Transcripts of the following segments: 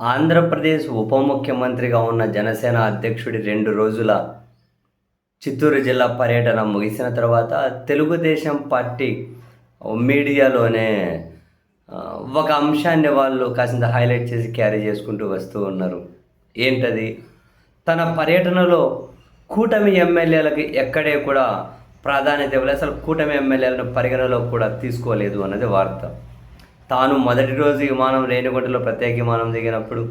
ఆంధ్రప్రదేశ్ ఉప ముఖ్యమంత్రిగా ఉన్న జనసేన అధ్యక్షుడి రెండు రోజుల చిత్తూరు జిల్లా పర్యటన ముగిసిన తర్వాత తెలుగుదేశం పార్టీ మీడియాలోనే ఒక అంశాన్ని వాళ్ళు కాసింత హైలైట్ చేసి క్యారీ చేసుకుంటూ వస్తూ ఉన్నారు. ఏంటది? తన పర్యటనలో కూటమి ఎమ్మెల్యేలకి ఎక్కడే కూడా ప్రాధాన్యత ఇవ్వలేదు. అసలు కూటమి ఎమ్మెల్యేలను పరిగణలో కూడా తీసుకోలేదు అన్నది వార్త. తాను మొదటి రోజు విమానం రేణిగుంటలో ప్రత్యేక విమానం దిగినప్పుడు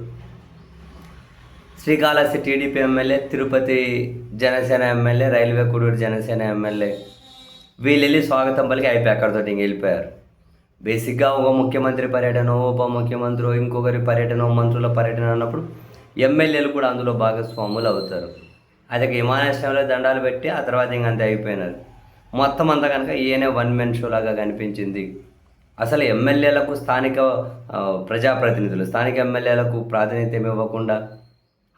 Srikalahasti TDP MLA Tirupati Janasena MLA railway Koduru Janasena MLA వీళ్ళు వెళ్ళి స్వాగతం పలికి అయిపోయి అక్కడితో ఇంక వెళ్ళిపోయారు. బేసిక్గా ఒక ముఖ్యమంత్రి పర్యటన ఉప ముఖ్యమంత్రి ఇంకొకరి పర్యటన మంత్రుల పర్యటన అన్నప్పుడు ఎమ్మెల్యేలు కూడా అందులో భాగస్వాములు అవుతారు. అదే విమానాశ్రయంలో దండాలు పెట్టి ఆ తర్వాత ఇంక అంతే అయిపోయినారు. మొత్తం అంతా కనుక ఈయనే వన్ మెన్ షో లాగా కనిపించింది. అసలు ఎమ్మెల్యేలకు స్థానిక ప్రజాప్రతినిధులు స్థానిక ఎమ్మెల్యేలకు ప్రాతినిధ్యం ఇవ్వకుండా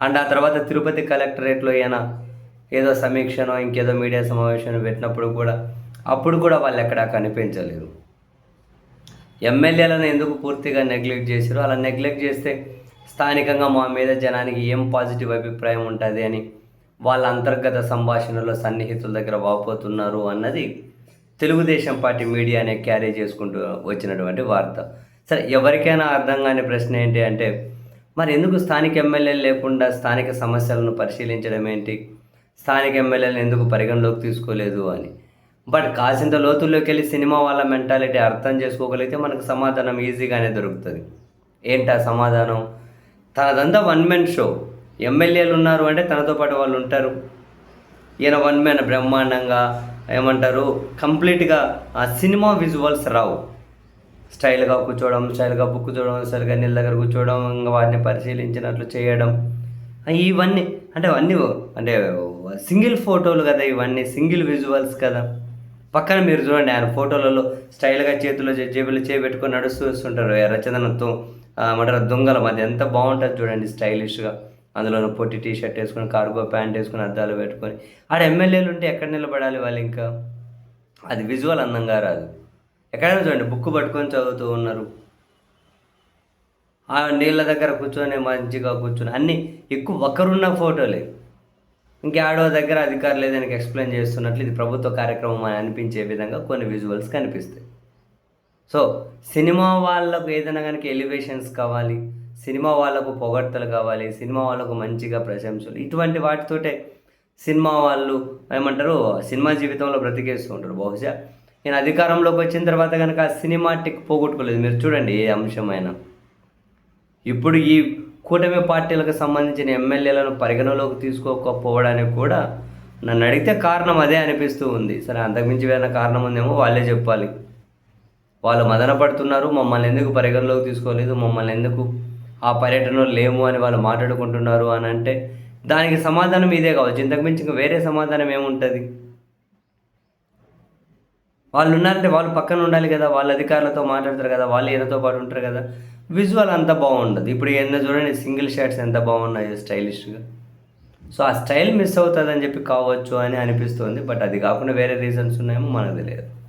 అండ్ ఆ తర్వాత తిరుపతి కలెక్టరేట్లో ఈయన ఏదో సమీక్షనో ఇంకేదో మీడియా సమావేశం పెట్టినప్పుడు కూడా అప్పుడు కూడా వాళ్ళు ఎక్కడా కనిపించలేదు. ఎమ్మెల్యేలను ఎందుకు పూర్తిగా నెగ్లెక్ట్ చేశారు? అలా నెగ్లెక్ట్ చేస్తే స్థానికంగా మా మీద జనానికి ఏం పాజిటివ్ అభిప్రాయం ఉంటుంది అని వాళ్ళ అంతర్గత సంభాషణలో సన్నిహితుల దగ్గర వాపోతున్నారు అన్నది తెలుగుదేశం పార్టీ మీడియానే క్యారీ చేసుకుంటూ వచ్చినటువంటి వార్త. సరే ఎవరికైనా అర్థం కాని ప్రశ్న ఏంటి అంటే మరి ఎందుకు స్థానిక ఎమ్మెల్యేలు లేకుండా స్థానిక సమస్యలను పరిశీలించడం ఏంటి? స్థానిక ఎమ్మెల్యేలను ఎందుకు పరిగణలోకి తీసుకోలేదు అని. బట్ కాసింత లోతుల్లోకి వెళ్ళి సినిమా వాళ్ళ మెంటాలిటీ అర్థం చేసుకోగలిగితే మనకు సమాధానం ఈజీగానే దొరుకుతుంది. ఏంటా సమాధానం? తనదంతా వన్ మెన్ షో. ఎమ్మెల్యేలు ఉన్నారు అంటే తనతో పాటు వాళ్ళు ఉంటారు. ఈయన వన్ మ్యాన్ బ్రహ్మాండంగా ఏమంటారు? కంప్లీట్గా ఆ సినిమా విజువల్స్ రావు. స్టైల్గా కూర్చోవడం స్టైల్గా బుక్ చూడడం స్టైల్గా నీళ్ళ దగ్గర కూర్చోవడం ఇంకా వాటిని పరిశీలించినట్లు చేయడం. ఇవన్నీ అంటే అన్నీ అంటే సింగిల్ ఫోటోలు కదా ఇవన్నీ సింగిల్ విజువల్స్ కదా. పక్కన మీరు చూడండి ఆయన ఫోటోలలో స్టైల్గా చేతిలో జే- జేబులో చేపెట్టుకొని నడుస్తూ వస్తుంటారు. రచనతో మన దొంగల మధ్య. ఎంత బాగుంటుంది చూడండి స్టైలిష్గా. అందులో పొట్టి టీ షర్ట్ వేసుకొని కార్గో ప్యాంట్ వేసుకొని అద్దాలు పెట్టుకొని. ఆడ ఎమ్మెల్యేలు ఉంటే ఎక్కడ నిలబడాలి వాళ్ళు ఇంకా? అది విజువల్ అందంగా రాదు. ఎక్కడైనా చూడండి బుక్ పట్టుకొని చదువుతూ ఉన్నారు. ఆ నీళ్ళ దగ్గర కూర్చొని మంచిగా కూర్చొని అన్నీ ఎక్కువ ఒకరున్న ఫోటోలే. ఇంకేడో దగ్గర అధికారులు ఏదైనా ఎక్స్ప్లెయిన్ చేస్తున్నట్లు ఇది ప్రభుత్వ కార్యక్రమం అని అనిపించే విధంగా కొన్ని విజువల్స్ కనిపిస్తాయి. సో సినిమా వాళ్ళకు ఏదైనా కనుక ఎలివేషన్స్ కావాలి సినిమా వాళ్ళకు పొగడ్తలు కావాలి సినిమా వాళ్ళకు మంచిగా ప్రశంసలు ఇటువంటి వాటితోటే సినిమా వాళ్ళు ఏమంటారు సినిమా జీవితంలో బ్రతికేస్తూ ఉంటారు. బహుశా నేను అధికారంలోకి వచ్చిన తర్వాత కనుక సినిమాటిక్ పోగొట్టుకోలేదు. మీరు చూడండి ఏ అంశమైనా. ఇప్పుడు ఈ కూటమి పార్టీలకు సంబంధించిన ఎమ్మెల్యేలను పరిగణలోకి తీసుకోకపోవడానికి కూడా నన్ను అడిగితే కారణం అదే అనిపిస్తూ ఉంది. సరే అంతకుమించి వేరే కారణం ఉందేమో వాళ్ళే చెప్పాలి. వాళ్ళు మదన పడుతున్నారు మమ్మల్ని ఎందుకు పరిగణలోకి తీసుకోలేదు మమ్మల్ని ఎందుకు ఆ పర్యటనలో లేము అని వాళ్ళు మాట్లాడుకుంటున్నారు అని అంటే దానికి సమాధానం ఇదే కావచ్చు. ఇంతకుమించి ఇంకా వేరే సమాధానం ఏముంటుంది? వాళ్ళు ఉన్నారంటే వాళ్ళు పక్కన ఉండాలి కదా. వాళ్ళ అధికారులతో మాట్లాడతారు కదా. వాళ్ళు ఈయనతో పాటు ఉంటారు కదా. విజువల్ అంత బాగుండదు. ఇప్పుడు ఎన్న చూడండి సింగిల్ షర్ట్స్ ఎంత బాగున్నాయో స్టైలిష్గా. సో ఆ స్టైల్ మిస్ అవుతుందని చెప్పి కావచ్చు అని అనిపిస్తుంది. బట్ అది కాకుండా వేరే రీజన్స్ ఉన్నాయేమో మనకు తెలియదు.